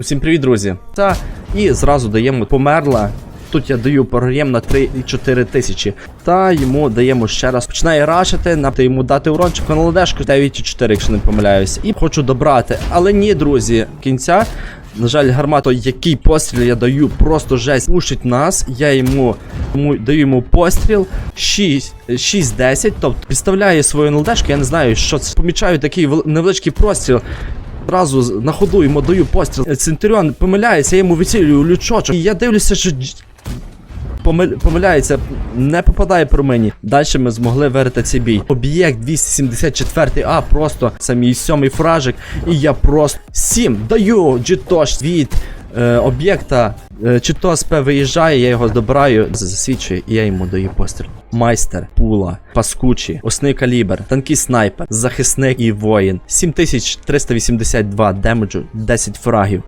Усім привіт, друзі. Та і зразу даємо померла. Тут я даю програм на 3,4 тисячі. Та йому даємо ще раз. Починає рашити, на йому дати урончик на ладешку 9,4, якщо не помиляюсь. І хочу добрати. Але ні, друзі, кінця. На жаль, гармату, який постріл я даю, просто жесть пушить нас. Я йому, даю йому постріл 6, 6-10, тобто підставляє свою НЛДшку, я не знаю, що це. Помічаю такий невеличкий простріл. Одразу на ходу йому даю постріл. Центуріон помиляється, я йому вицілюю лючочок. І я дивлюся, що помиляється, не попадає про мені. Далі ми змогли вирити цей бій. Об'єкт 274 А, просто це мій сьомий фражик. І я просто 7 даю джитош від е, об'єкта. Е, чи то СП виїжджає, я його добираю, засвідчую, і я йому даю постріл. Майстер, пула, паскучі, осний калібр, танкий снайпер, захисник і воїн. 7382 демеджу, 10 фрагів.